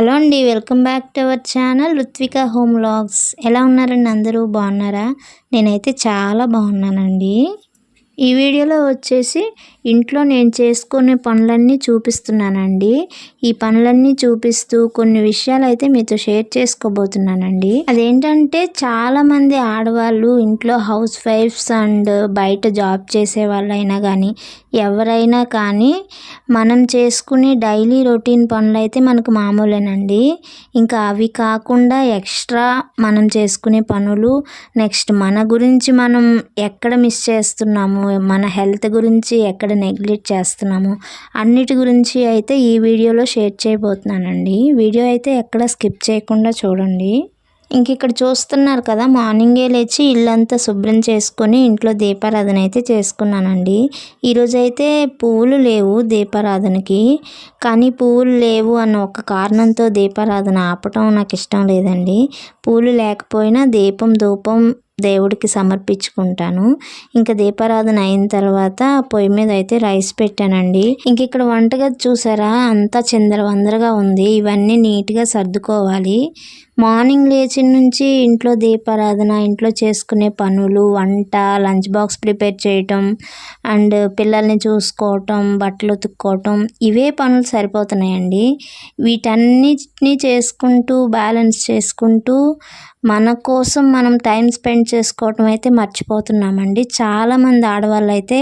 Hello అండి welcome back to our channel Ruthvika home vlogs. ఎలా ఉన్నారండి అందరూ? బాగున్నారా? నేనైతే చాలా బాగున్నానండి. ఈ వీడియోలో వచ్చేసి ఇంట్లో నేను చేసుకునే పనులన్నీ చూపిస్తున్నానండి. ఈ పనులన్నీ చూపిస్తూ కొన్ని విషయాలు అయితే మీతో షేర్ చేసుకోబోతున్నానండి. అదేంటంటే చాలామంది ఆడవాళ్ళు ఇంట్లో హౌస్ వైఫ్స్ అండ్ బయట జాబ్ చేసే వాళ్ళైనా కానీ ఎవరైనా కానీ మనం చేసుకునే డైలీ రొటీన్ పనులు అయితే మనకు మామూలేనండి. ఇంకా అవి కాకుండా ఎక్స్ట్రా మనం చేసుకునే పనులు నెక్స్ట్ మన గురించి మనం ఎక్కడ మిస్ చేస్తున్నాము మన హెల్త్ గురించి ఎక్కడ నెగ్లెక్ట్ చేస్తున్నాము అన్నిటి గురించి అయితే ఈ వీడియోలో షేర్ చేయబోతున్నానండి. వీడియో అయితే ఎక్కడ స్కిప్ చేయకుండా చూడండి. ఇంక ఇక్కడ చూస్తున్నారు కదా మార్నింగే లేచి ఇల్లంతా శుభ్రం చేసుకొని ఇంట్లో దీపారాధన అయితే చేసుకున్నానండి. ఈరోజు అయితే పువ్వులు లేవు దీపారాధనకి కానీ పువ్వులు లేవు అన్న ఒక కారణంతో దీపారాధన ఆపటం నాకు ఇష్టం లేదండి. పూలు లేకపోయినా దీపం ధూపం దేవుడికి సమర్పించుకుంటాను. ఇంకా దీపారాధన అయిన తర్వాత పొయ్యి మీద అయితే రైస్ పెట్టానండి. ఇంక ఇక్కడ వంటగది చూసారా అంతా చిందరవందరగా ఉంది. ఇవన్నీ నీట్గా సర్దుకోవాలి. మార్నింగ్ లేచి నుంచి ఇంట్లో దీపారాధన ఇంట్లో చేసుకునే పనులు వంట లంచ్ బాక్స్ ప్రిపేర్ చేయటం అండ్ పిల్లల్ని చూసుకోవటం బట్టలు ఉతుక్కోవటం ఇవే పనులు సరిపోతున్నాయండి. వీటన్నిటిని చేసుకుంటూ బ్యాలెన్స్ చేసుకుంటూ మన కోసం మనం టైం స్పెండ్ చేసుకోవటం అయితే మర్చిపోతున్నామండి. చాలామంది ఆడవాళ్ళు అయితే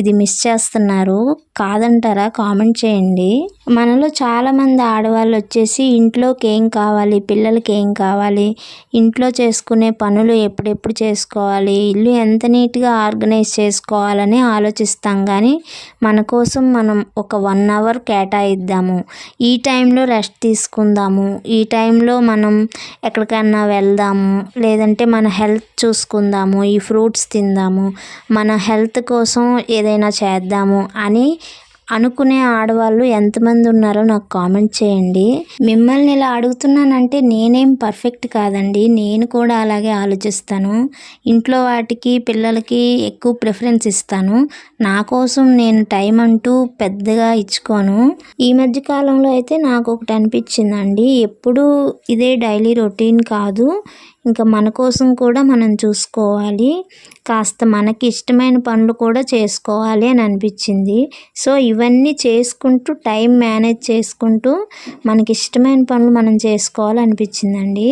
ఇది మిస్ చేస్తున్నారు. కాదంటారా? కామెంట్ చేయండి. మనలో చాలామంది ఆడవాళ్ళు వచ్చేసి ఇంట్లోకి ఏం కావాలి? పిల్లలకి ఏం కావాలి? ఇంట్లో చేసుకునే పనులు ఎప్పుడెప్పుడు చేసుకోవాలి? ఇల్లు ఎంత నీట్గా ఆర్గనైజ్ చేసుకోవాలని ఆలోచిస్తాం కానీ మన కోసం మనం ఒక వన్ అవర్ కేటాయిద్దాము. ఈ టైంలో రెస్ట్ తీసుకుందాము. ఈ టైంలో మనం ఎక్కడికన్నా వెళ్దాము. లేదంటే మన హెల్త్ చూసుకుందాము. ఈ ఫ్రూట్స్ తిందాము. మన హెల్త్ కోసం ఏదైనా చేద్దాము అని అనుకునే ఆడవాళ్ళు ఎంతమంది ఉన్నారో నాకు కామెంట్ చేయండి. మిమ్మల్ని ఇలా అడుగుతున్నానంటే నేనేం పర్ఫెక్ట్ కాదండి. నేను కూడా అలాగే ఆలోచిస్తాను. ఇంట్లో వాటికి పిల్లలకి ఎక్కువ ప్రిఫరెన్స్ ఇస్తాను. నా కోసం నేను టైం అంటూ పెద్దగా ఇచ్చుకోను. ఈ మధ్య కాలంలో అయితే నాకు ఒకటి అనిపించిందండి. ఎప్పుడూ ఇదే డైలీ రొటీన్ కాదు. ఇంకా మన కోసం కూడా మనం చూసుకోవాలి. కాస్త మనకి ఇష్టమైన పనులు కూడా చేసుకోవాలి అని అనిపించింది. సో ఇవన్నీ చేసుకుంటూ టైం మేనేజ్ చేసుకుంటూ మనకి ఇష్టమైన పనులు మనం చేసుకోవాలి అనిపించిందండి.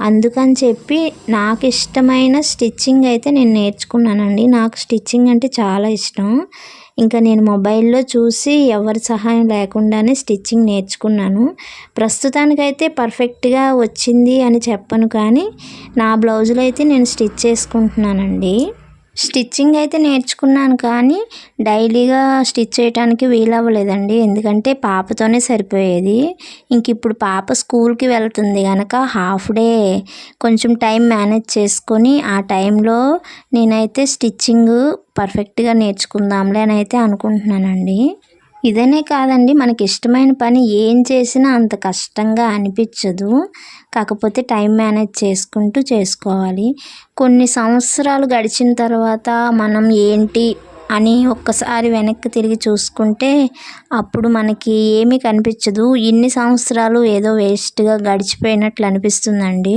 అందుకని చెప్పి నాకు ఇష్టమైన స్టిచ్చింగ్ అయితే నేను నేర్చుకున్నానండి. నాకు స్టిచ్చింగ్ అంటే చాలా ఇష్టం. ఇంకా నేను మొబైల్లో చూసి ఎవరి సహాయం లేకుండానే స్టిచ్చింగ్ నేర్చుకున్నాను. ప్రస్తుతానికైతే పర్ఫెక్ట్గా వచ్చింది అని చెప్పను కానీ నా బ్లౌజులు అయితే నేను స్టిచ్ చేసుకుంటున్నానండి. స్టిచ్చింగ్ అయితే నేర్చుకున్నాను కానీ డైలీగా స్టిచ్ చేయడానికి వీలవ్వలేదండి. ఎందుకంటే పాపతోనే సరిపోయేది. ఇంక ఇప్పుడు పాప స్కూల్కి వెళ్తుంది కనుక హాఫ్ డే కొంచెం టైం మేనేజ్ చేసుకొని ఆ టైంలో నేనైతే స్టిచ్చింగ్ పర్ఫెక్ట్గా నేర్చుకుందాంలే అని అయితే అనుకుంటున్నానండి. ఇదనే కాదండి మనకి ఇష్టమైన పని ఏం చేసినా అంత కష్టంగా అనిపించదు. కాకపోతే టైం మేనేజ్ చేసుకుంటూ చేసుకోవాలి. కొన్ని సంవత్సరాలు గడిచిన తర్వాత మనం ఏంటి అని ఒక్కసారి వెనక్కి తిరిగి చూసుకుంటే అప్పుడు మనకి ఏమీ కనిపించదు. ఇన్ని సంవత్సరాలు ఏదో వేస్ట్గా గడిచిపోయినట్లు అనిపిస్తుందండి.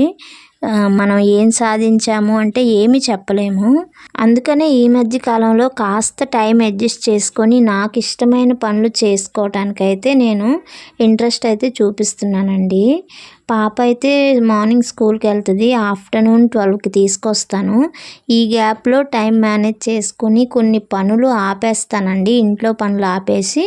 మనం ఏం సాధించాము అంటే ఏమి చెప్పలేము. అందుకనే ఈ మధ్య కాలంలో కాస్త టైం అడ్జస్ట్ చేసుకొని నాకు ఇష్టమైన పనులు చేసుకోవటానికైతే నేను ఇంట్రెస్ట్ అయితే చూపిస్తున్నానండి. పాప అయితే మార్నింగ్ స్కూల్కి వెళ్తుంది. ఆఫ్టర్నూన్ ట్వెల్వ్కి తీసుకొస్తాను. ఈ గ్యాప్లో టైం మేనేజ్ చేసుకుని కొన్ని పనులు ఆపేస్తానండి. ఇంట్లో పనులు ఆపేసి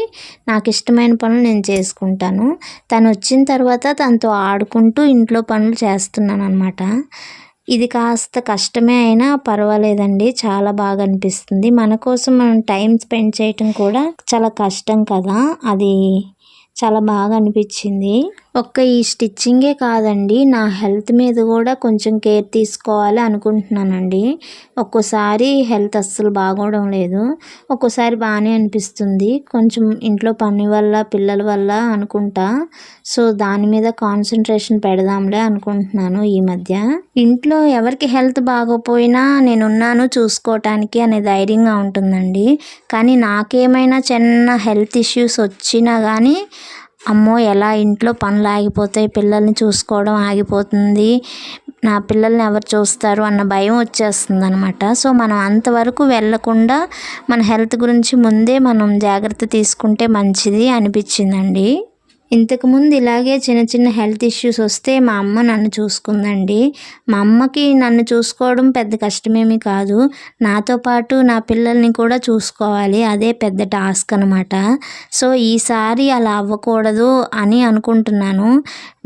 నాకు ఇష్టమైన పనులు నేను చేసుకుంటాను. తను వచ్చిన తర్వాత తనతో ఆడుకుంటూ ఇంట్లో పనులు చేస్తున్నాను అనమాట ఇది కాస్త కష్టమే అయినా పర్వాలేదండి. చాలా బాగా అనిపిస్తుంది. మన కోసం మనం టైం స్పెండ్ చేయటం కూడా చాలా కష్టం కదా. అది చాలా బాగా అనిపించింది. ఒక్క ఈ స్టిచ్చింగే కాదండి. నా హెల్త్ మీద కూడా కొంచెం కేర్ తీసుకోవాలి అనుకుంటున్నానండి. ఒక్కోసారి హెల్త్ అస్సలు బాగోవడం లేదు. ఒక్కోసారి బాగానే అనిపిస్తుంది. కొంచెం ఇంట్లో పని వల్ల పిల్లల వల్ల అనుకుంటా. సో దాని మీద కాన్సన్ట్రేషన్ పెడదాంలే అనుకుంటున్నాను ఈ మధ్య. ఇంట్లో ఎవరికి హెల్త్ బాగోపోయినా నేనున్నాను చూసుకోవటానికి అనే ధైర్యంగా ఉంటుందండి. కానీ నాకేమైనా చిన్న హెల్త్ ఇష్యూస్ వచ్చినా కానీ అమ్మో ఎలా ఇంట్లో పనులు ఆగిపోతాయి పిల్లల్ని చూసుకోవడం ఆగిపోతుంది నా పిల్లల్ని ఎవరు చూస్తారు అన్న భయం వచ్చేస్తుంది అనమాట సో మనం అంతవరకు వెళ్ళకుండా మన హెల్త్ గురించి ముందే మనం జాగ్రత్త తీసుకుంటే మంచిది అనిపించిందండి. ఇంతకుముందు ఇలాగే చిన్న చిన్న హెల్త్ ఇష్యూస్ వస్తే మా అమ్మ నన్ను చూసుకుందండి. మా అమ్మకి నన్ను చూసుకోవడం పెద్ద కష్టమేమీ కాదు. నాతో పాటు నా పిల్లల్ని కూడా చూసుకోవాలి. అదే పెద్ద టాస్క్ అనమాట సో ఈసారి అలా అవ్వకూడదు అని అనుకుంటున్నాను.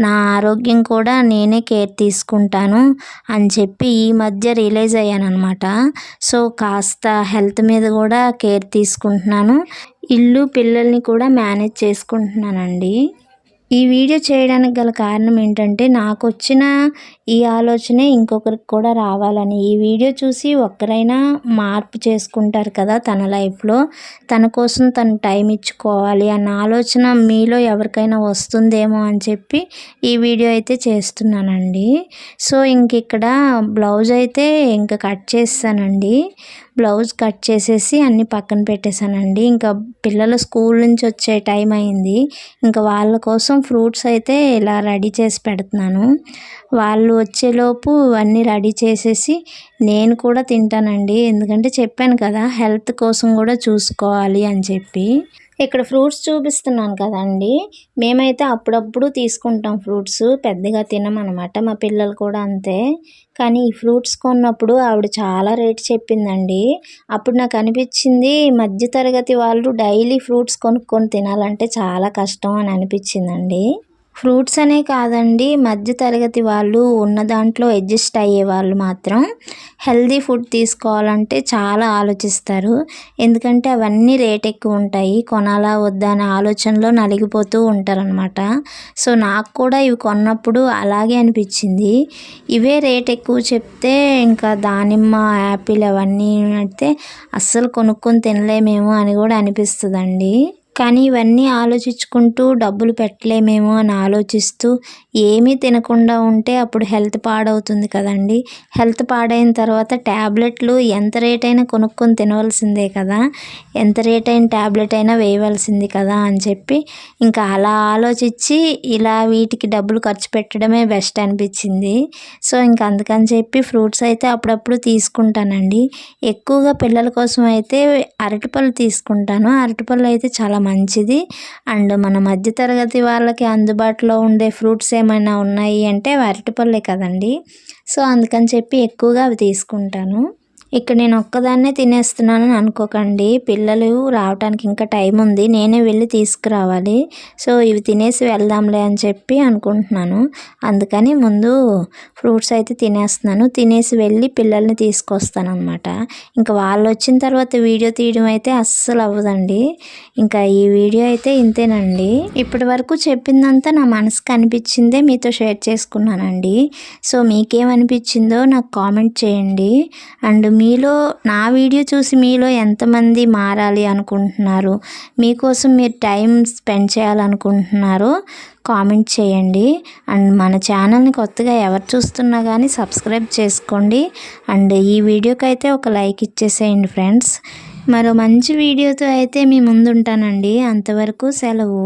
నా ఆరోగ్యం కూడా నేనే కేర్ తీసుకుంటాను అని చెప్పి ఈ మధ్య రియలైజ్ అయ్యాను అనమాట సో కాస్త హెల్త్ మీద కూడా కేర్ తీసుకుంటున్నాను. ఇల్లు పిల్లల్ని కూడా మేనేజ్ చేసుకుంటున్నానండి. ఈ వీడియో చేయడానికి గల కారణం ఏంటంటే నాకు వచ్చిన ఈ ఆలోచనే ఇంకొకరికి కూడా రావాలని. ఈ వీడియో చూసి ఒక్కరైనా మార్పు చేసుకుంటారు కదా తన లైఫ్లో. తన కోసం తను టైం ఇచ్చుకోవాలి అన్న ఆలోచన మీలో ఎవరికైనా వస్తుందేమో అని చెప్పి ఈ వీడియో అయితే చేస్తున్నానండి. సో ఇంక ఇక్కడ బ్లౌజ్ అయితే ఇంకా కట్ చేస్తానండి. బ్లౌజ్ కట్ చేసేసి అన్నీ పక్కన పెట్టేశానండి. ఇంకా పిల్లలు స్కూల్ నుంచి వచ్చే టైం అయింది. ఇంకా వాళ్ళ కోసం ఫ్రూట్స్ అయితే ఇలా రెడీ చేసి పెడుతున్నాను. వాళ్ళు వచ్చేలోపు అన్నీ రెడీ చేసేసి నేను కూడా తింటానండి. ఎందుకంటే చెప్పాను కదా హెల్త్ కోసం కూడా చూసుకోవాలి అని చెప్పి. ఇక్కడ ఫ్రూట్స్ చూపిస్తున్నాను కదండి. మేమైతే అప్పుడప్పుడు తీసుకుంటాం ఫ్రూట్స్. పెద్దగా తినమనమాట మా పిల్లలు కూడా అంతే. కానీ ఈ ఫ్రూట్స్ కొన్నప్పుడు ఆవిడ చాలా రేట్ చెప్పిందండి. అప్పుడు నాకు అనిపించింది మధ్యతరగతి వాళ్ళు డైలీ ఫ్రూట్స్ కొనుక్కొని తినాలంటే చాలా కష్టం అని అనిపించిందండి. ఫ్రూట్స్ అనే కాదండి మధ్య తరగతి వాళ్ళు ఉన్న దాంట్లో అడ్జస్ట్ అయ్యే వాళ్ళు మాత్రం హెల్దీ ఫుడ్ తీసుకోవాలంటే చాలా ఆలోచిస్తారు. ఎందుకంటే అవన్నీ రేట్ ఎక్కువ ఉంటాయి కొనాలా వద్దా అనే ఆలోచనలో నలిగిపోతూ ఉంటారనమాట సో నాకు కూడా ఇవి కొన్నప్పుడు అలాగే అనిపించింది. ఇవే రేట్ ఎక్కువ చెప్తే ఇంకా దానిమ్మ యాపిల్ అవన్నీ అయితే అస్సలు కొనుక్కొని తినలేమేమో అని కూడా అనిపిస్తుందండి. కానీ ఇవన్నీ ఆలోచించుకుంటూ డబ్బులు పెట్టలేమేమో అని ఆలోచిస్తూ ఏమీ తినకుండా ఉంటే అప్పుడు హెల్త్ పాడవుతుంది కదండి. హెల్త్ పాడైన తర్వాత ట్యాబ్లెట్లు ఎంత రేట్ అయినా కొనుక్కొని తినవలసిందే కదా. ఎంత రేట్ అయిన ట్యాబ్లెట్ అయినా వేయవలసింది కదా అని చెప్పి ఇంకా అలా ఆలోచించి ఇలా వీటికి డబ్బులు ఖర్చు పెట్టడమే బెస్ట్ అనిపించింది. సో ఇంకా అందుకని చెప్పి ఫ్రూట్స్ అయితే అప్పుడప్పుడు తీసుకుంటానండి. ఎక్కువగా పిల్లల కోసం అయితే అరటిపళ్ళు తీసుకుంటాను. అరటిపళ్ళు అయితే చాలా మంచిది. అండ్ మన మధ్యతరగతి వాళ్ళకి అందుబాటులో ఉండే ఫ్రూట్స్ ఏమైనా ఉన్నాయి అంటే అరటిపళ్ళే కదండి. సో అందుకని చెప్పి ఎక్కువగా అవి తీసుకుంటాను. ఇక్కడ నేను ఒక్కదాన్నే తినేస్తున్నానని అనుకోకండి. పిల్లలు రావడానికి ఇంకా టైం ఉంది. నేనే వెళ్ళి తీసుకురావాలి. సో ఇవి తినేసి వెళ్దాంలే అని చెప్పి అనుకుంటున్నాను. అందుకని ముందు ఫ్రూట్స్ అయితే తినేస్తున్నాను. తినేసి వెళ్ళి పిల్లల్ని తీసుకొస్తాను అనమాట ఇంకా వాళ్ళు వచ్చిన తర్వాత వీడియో తీయడం అయితే అస్సలు అవ్వదండి. ఇంకా ఈ వీడియో అయితే ఇంతేనండి. ఇప్పటి వరకు చెప్పిందంతా నా మనసుకు అనిపించిందే మీతో షేర్ చేసుకున్నానండి. సో మీకేమనిపించిందో నాకు కామెంట్ చేయండి. అండ్ మీలో నా వీడియో చూసి మీలో ఎంతమంది మారాలి అనుకుంటున్నారు? మీకోసం మీరు టైం స్పెండ్ చేయాలనుకుంటున్నారో? కామెంట్ చేయండి. అండ్ మన ఛానల్ని కొత్తగా ఎవరు చూస్తున్నా కానీ సబ్స్క్రైబ్ చేసుకోండి. అండ్ ఈ వీడియోకి అయితే ఒక లైక్ ఇచ్చేసేయండి ఫ్రెండ్స్. మరో మంచి వీడియోతో అయితే మీ ముందుంటానండి. అంతవరకు సెలవు.